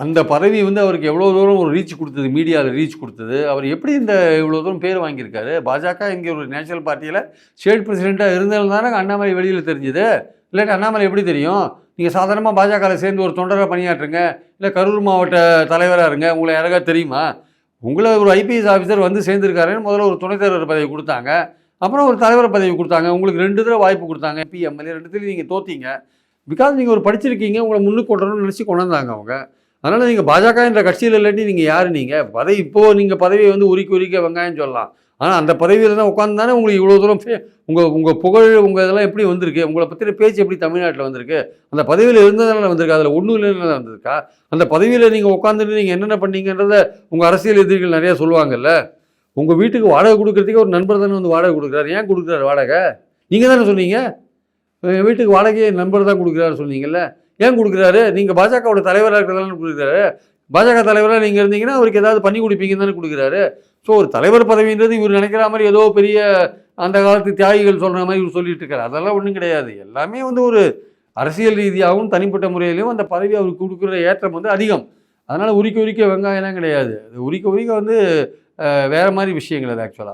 அந்த பதவி வந்து அவருக்கு எவ்வளோ தூரம் ஒரு ரீச் கொடுத்தது மீடியாவில் ரீச் கொடுத்தது அவர் எப்படி இந்த இவ்வளோ தூரம் பேர் வாங்கியிருக்காரு? பாஜக இங்கே ஒரு நேஷனல் பார்ட்டியில் ஸ்டேட் பிரசிடெண்ட்டாக இருந்தாலும் தானே அண்ணாமலை வெளியில் தெரிஞ்சுது. இல்லாட்டி அண்ணாமலை எப்படி தெரியும்? நீங்கள் சாதாரணமாக பாஜகவில் சேர்ந்து ஒரு தொண்டராக பணியாற்றுங்க இல்லை கரூர் மாவட்ட தலைவராக இருங்க உங்களை யாராவது தெரியுமா? உங்களை ஒரு ஐபிஎஸ் ஆஃபீஸர் வந்து சேர்ந்துருக்காருன்னு முதல்ல ஒரு துணைத் தலைவர் பதவி கொடுத்தாங்க. அப்புறம் ஒரு தலைவர் பதவி கொடுத்தாங்க. உங்களுக்கு ரெண்டு தடவை வாய்ப்பு கொடுத்தாங்க. எம்பி எம்எல்ஏ ரெண்டுத்துலையும் நீங்கள் தோத்தீங்க. பிகாஸ் நீங்கள் ஒரு படிச்சிருக்கீங்க உங்களை முன்னுக்கு கொண்டு நினச்சி கொண்டு வந்தாங்க அவங்க. அதனால் நீங்கள் பாஜக என்ற கட்சியில் இல்லாட்டி நீங்கள் யார் நீங்கள் பதவி இப்போது நீங்கள் பதவியை வந்து உரிக்க உரிக்க வெங்காயம் சொல்லலாம். ஆனால் அந்த பதவியில் தான் உட்காந்து தானே உங்களுக்கு இவ்வளோ தூரம் உங்கள் உங்கள் புகழ் உங்கள் இதெல்லாம் எப்படி வந்திருக்கு? உங்களை பற்றின பேச்சு எப்படி தமிழ்நாட்டில் வந்திருக்கு? அந்த பதவியில் இருந்ததுனால வந்திருக்கு? அதில் ஒன்றும் இல்லைன்னு வந்திருக்கா? அந்த பதவியில் நீங்கள் உட்காந்துட்டு நீங்கள் என்னென்ன பண்ணீங்கன்றத உங்கள் அரசியல் எதிரிகள் நிறையா சொல்லுவாங்கல்ல? உங்கள் வீட்டுக்கு வாடகை கொடுக்குறதுக்கே ஒரு நண்பர் தானே வந்து வாடகை கொடுக்குறாரு. ஏன் கொடுக்குறாரு வாடகை? நீங்கள் தானே சொன்னீங்க. என் வீட்டுக்கு வாடகையை நண்பர் தான் கொடுக்குறாரு சொன்னீங்கல்ல? ஏன் கொடுக்குறாரு? நீங்கள் பாஜகவோட தலைவராக இருக்கிறதால கொடுக்குறாரு. பாஜக தலைவராக நீங்கள் இருந்தீங்கன்னா அவருக்கு ஏதாவது பண்ணி கொடுப்பீங்கன்னு தானே கொடுக்குறாரு. ஸோ ஒரு தலைவர் பதவின்றது இவர் நினைக்கிற மாதிரி ஏதோ பெரிய அந்த காலத்து தியாகிகள் சொல்கிற மாதிரி இவர் சொல்லிட்டு இருக்காரு. அதெல்லாம் ஒன்றும் கிடையாது. எல்லாமே வந்து ஒரு அரசியல் ரீதியாகவும் தனிப்பட்ட முறையிலையும் அந்த பதவி அவருக்கு கொடுக்குற ஏற்றம் வந்து அதிகம். அதனால் உரிக்க உரிக்க வெங்காயம்லாம் கிடையாது. அது உரிக்க உரிக்க வந்து வேறு மாதிரி விஷயங்கள் அது ஆக்சுவலாக